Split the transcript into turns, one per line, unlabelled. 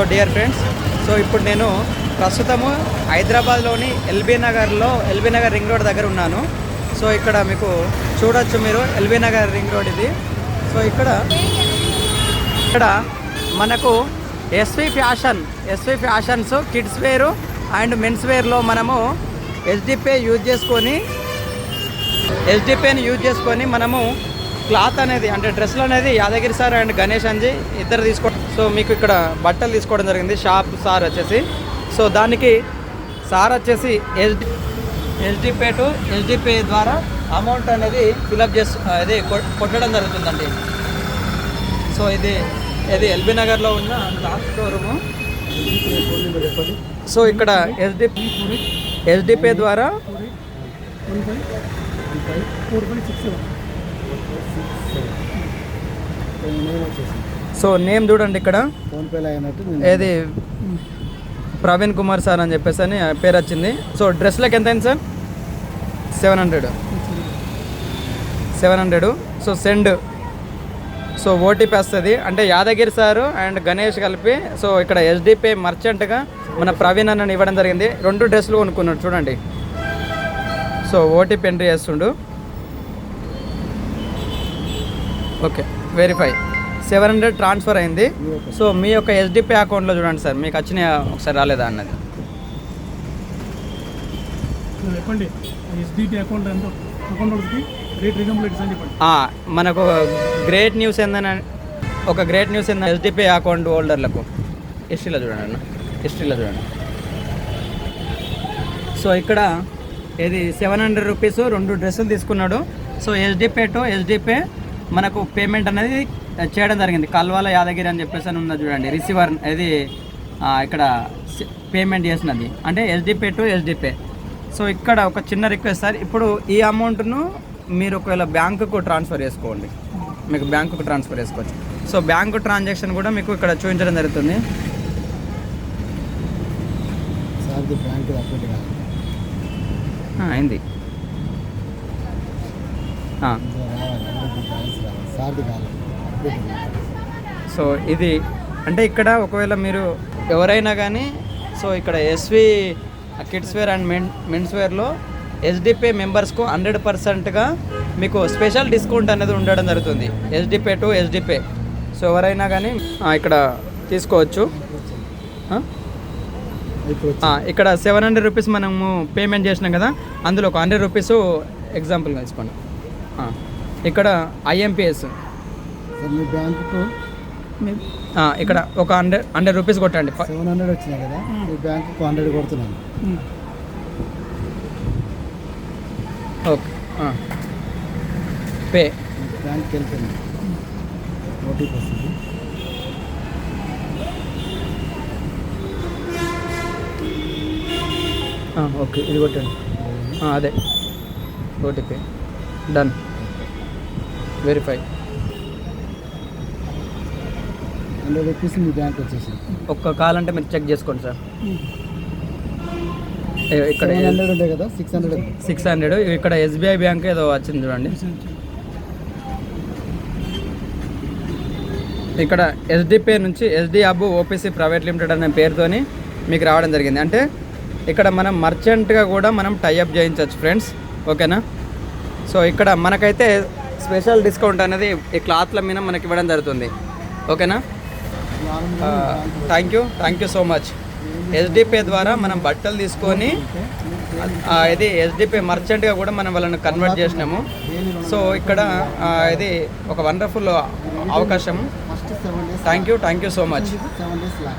So dear friends so ఇప్పుడు నేను ప్రస్తుతము హైదరాబాద్లోని ఎల్బీ నగర్లో ఎల్బీ నగర్ రింగ్ రోడ్ దగ్గర ఉన్నాను. సో ఇక్కడ మీకు చూడొచ్చు మీరు ఎల్బీ నగర్ రింగ్ రోడ్ ఇది. సో ఇక్కడ ఇక్కడ మనకు SV fashion SV fashions kids wear and men's వేర్లో మనము ఎస్డిపే యూజ్ చేసుకొని ఎస్డిపేని యూజ్ చేసుకొని మనము క్లాత్ అనేది అంటే డ్రెస్లు అనేది యాదగిరి సార్ అండ్ గణేష్ అంజీ ఇద్దరు తీసుకో సో మీకు ఇక్కడ బట్టలు తీసుకోవడం జరిగింది షాప్ సార్ వచ్చేసి. సో దానికి సార్ వచ్చేసి SD SD Pay to SD Pay ద్వారా అమౌంట్ అనేది ఫిలప్ చేసు అది కొట్టడం జరుగుతుందండి. సో ఇది ఇది ఎల్బీ నగర్లో ఉన్న క్లాత్ షోరూము. సో ఇక్కడ ఎస్డి ఎస్డిపే ద్వారా సో నేమ్ చూడండి ఇక్కడ. ఏది? ప్రవీణ్ కుమార్ సార్ అని చెప్పేసి అని పేరు వచ్చింది. సో డ్రెస్లకు ఎంత అయింది sir? Seven hundred. Seven hundred. So send. So OTP వస్తుంది. అంటే యాదగిరి సారు అండ్ గణేష్ కలిపి సో ఇక్కడ ఎస్డిపే మర్చెంట్గా మన ప్రవీణ్ అన్నని ఇవ్వడం జరిగింది. రెండు డ్రెస్సులు కొనుక్కున్నాడు. చూడండి. సో ఓటీపీ ఎంట్రీ చేస్తుండు. Okay verify seven hundred transfer అయింది. సో మీ యొక్క ఎస్డిపి అకౌంట్లో చూడండి సార్ మీకు వచ్చిన ఒకసారి రాలేదా అన్నది?
చెప్పండి. ఎస్డిపి అకౌంట్ అకౌంట్
మనకు గ్రేట్ న్యూస్ ఏందని ఒక గ్రేట్ న్యూస్ ఏందని ఎస్డిపి అకౌంట్ హోల్డర్లకు హిస్టరీలో చూడండి అన్న. హిస్టరీలో చూడండి. సో ఇక్కడ ఇది సెవెన్ హండ్రెడ్ రూపీస్ రెండు డ్రెస్సులు తీసుకున్నాడు. సో ఎస్డిపే టు ఎస్డిపే మనకు పేమెంట్ అనేది చేయడం జరిగింది. కల్వాల యాదగిరి అని చెప్పేసి అని ఉన్నది చూడండి. రిసీవర్ ఇది ఇక్కడ పేమెంట్ చేసినది. అంటే ఎస్డిపే టు ఎస్డిపే సో ఇక్కడ ఒక చిన్న రిక్వెస్ట్ సార్. ఇప్పుడు ఈ అమౌంట్ను మీరు ఒకవేళ బ్యాంకుకు ట్రాన్స్ఫర్ చేసుకోండి. మీకు బ్యాంకుకు ట్రాన్స్ఫర్ చేసుకోవచ్చు. సో బ్యాంకు ట్రాన్సాక్షన్ కూడా మీకు ఇక్కడ చూపించడం జరుగుతుంది. అయింది. సో ఇది అంటే ఇక్కడ ఒకవేళ మీరు ఎవరైనా కానీ సో ఇక్కడ SV kids wear and men men's వేర్లో ఎస్డిపే మెంబర్స్కు హండ్రెడ్ పర్సెంట్గా మీకు స్పెషల్ డిస్కౌంట్ అనేది ఉండడం జరుగుతుంది. ఎస్డిపే టు ఎస్డిపే సో ఎవరైనా కానీ ఇక్కడ తీసుకోవచ్చు. ఇక్కడ సెవెన్ హండ్రెడ్ రూపీస్ మనము పేమెంట్ చేసినాం కదా అందులో ఒక హండ్రెడ్ రూపీస్ ఎగ్జాంపుల్గా తీసుకోండి. ఇక్కడ ఐఎంపిఎస్
మీ బ్యాంకుకు
ఇక్కడ ఒక హండ్రెడ్ హండ్రెడ్ రూపీస్ కొట్టండి.
సెవెన్ హండ్రెడ్ వచ్చినాయి కదా? మీ బ్యాంకుకు హండ్రెడ్ కొడుతున్నాను.
ఓకే ఆ. పే.
బ్యాంక్కి వెళ్తున్నాను ఓటీపీ వస్తుంది.
ఆ, ఓకే ఇది కొట్టండి. ఆ, అదే. OTP done. Verify
hundred rupees మీ బ్యాంక్ వచ్చేసింది.
ఒక్క కాల్ అంటే మీరు చెక్ చేసుకోండి సార్. ఇక్కడ
హండ్రెడ్ ఉండే కదా సిక్స్ హండ్రెడ్
సిక్స్ హండ్రెడ్ ఇక్కడ ఎస్బీఐ బ్యాంక్ ఏదో వచ్చింది చూడండి. ఇక్కడ ఎస్డిపే నుంచి ఎస్డి అబ్బు ఓపీసీ ప్రైవేట్ లిమిటెడ్ అనే పేరుతోని మీకు రావడం జరిగింది. అంటే ఇక్కడ మనం మర్చెంట్గా కూడా మనం టైఅప్ చేయించవచ్చు ఫ్రెండ్స్ ఓకేనా సో ఇక్కడ మనకైతే స్పెషల్ డిస్కౌంట్ అనేది ఈ క్లాత్ల మీద మనకి ఇవ్వడం జరుగుతుంది. ఓకేనా? Thank you thank you so much SDPay ద్వారా మనం బట్టలు తీసుకొని ఇది ఎస్డిపే మర్చెంట్గా కూడా మనం వాళ్ళని కన్వర్ట్ చేసినాము. సో ఇక్కడ ఇది ఒక వండర్ఫుల్ అవకాశం. Thank you thank you so much